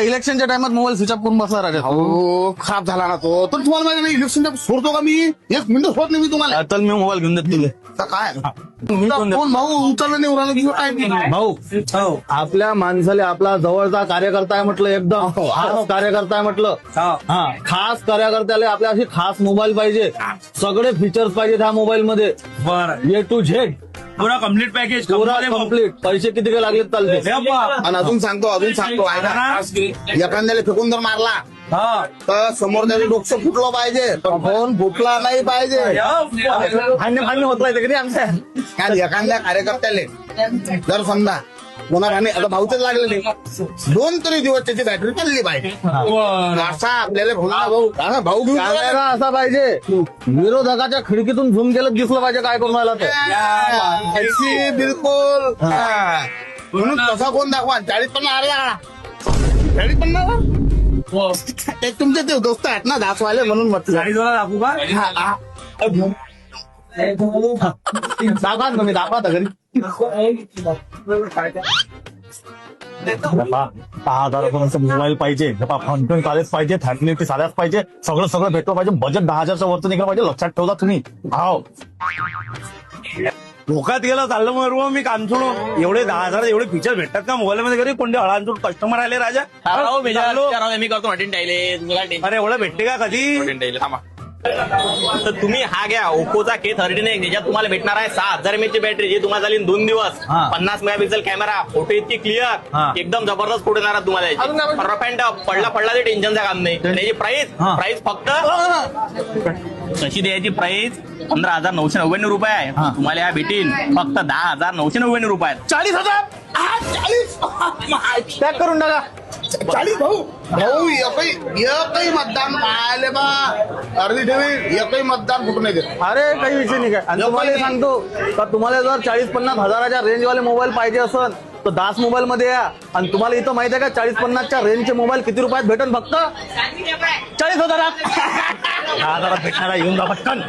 इलेक्शनच्या टाइमात mobile switch off करून बसला राजा हो खराब झाला ना तो. तर तुम्हाला माहिती नाही इलेक्शन सोडतो का मी? एक मिनिट होत नाही मी तुम्हाला. चल मी मोबाईल घेऊन देतो तुले. आता काय? मी देतो? भाऊ उचललं नाही उराला किंवा काय नाही. भाऊ आपल्या माणसाला आपला जवळचा कार्यकर्ता आहे म्हटलं एकदम. खास कार्यकर्ता आहे म्हटलं. हा. खास कार्यकर्त्याला आपल्या अशी खास मोबाईल पाहिजे. सगळे फीचर्स पाहिजे त्या मोबाईल मध्ये. बरं. ए टू झेड पुरा कंप्लीट पॅकेज पुरा कंप्लीट पैसे किती काय लागले चालते आणि अजून सांगतो अजून सांगतो. ऐका एखाद्याला फेकून जर मारला हा. तर समोर त्याचं डोकं फुटलं पाहिजे. तर फोन फुटला नाही पाहिजे. भांडणे भांडणे होत कधी आमच्या. एखाद्या कार्यकर्त्याले जर समजा कोणा आणि आता भाऊच लागले नाही. दोन तरी दिवस त्याची बॅटरी चालली पाहिजे. असा आपल्याला भाऊ भाऊ. असा भाऊ घेऊन कॅमेरा असा पाहिजे. विरोधकाच्या खिडकीतून झूम केलं दिसलं पाहिजे काय करून राहिला ते. बिलकुल. हा. म्हणून तसा कोण दाखवा. चाळीस पन्नास आला. चाळीस पन्नास ते तुमचे ते दोस्त आहेत ना दाखवायला म्हणून म्हटलं. दाखवू का? हा, हा. दाखवा ना तुम्ही दाखवा आता घरी. दहा हजारापर्यंत मोबाईल पाहिजे. कॉलेज पाहिजे फॅसिलिटी साध्याच पाहिजे. सगळं सगळं भेटलं पाहिजे. बजेट दहा हजारच्या वरचं निघलं पाहिजे. लक्षात ठेवला तुम्ही. भाव. धोक्यात गेला चाललं मग मी काम सोडू एवढे दहा हजार एवढे फीचर भेटतात का मोबाईल मध्ये घरी? कोणते हळांचून कस्टमर आले राजा. मी करतो अरे एवढं भेटते का कधी? तर तुम्ही हा घ्या ओप्पोचा के थर्टी नाईन ज्याच्यात तुम्हाला भेटणार आहे सहा हजार एमएच ची बॅटरी जी तुम्हाला झाली दोन दिवस हा. पन्नास मेगापिक्सल कॅमेरा फोटो इतकी हा. क्लिअर एकदम जबरदस्त फोटो येणार आहे तुम्हाला याची. रफ अँड टफ, पडला पडला ते टेन्शनचं काम नाही त्याची प्राइस हा. प्राइस फक्त कशी द्यायची प्राइस पंधरा हजार नऊशे नव्याण्णव रुपये आहे तुम्हाला या भेटीन फक्त दहा हजार नऊशे नव्याण्णव रुपये आहेत. चाळीस हजार हा, चाळीस पॅक करून टाका चाळीस भाऊ. भाऊ एकही एकही मतदान पाहायला बा. अर्धी ठेवी एकही मतदान कुठून नाही देत अरे काही विषय नाही काय. आणि तुम्हाला हे सांगतो का तुम्हाला जर चाळीस पन्नास हजाराच्या रेंजवाले मोबाईल पाहिजे असेल तर दास मोबाईल मध्ये या. आणि तुम्हाला इथं माहिती आहे का चाळीस पन्नासच्या रेंजचे मोबाईल किती रुपयात भेटन फक्त? चाळीस हजारात दहा हजारात भेटणारा येऊन जा पटकन.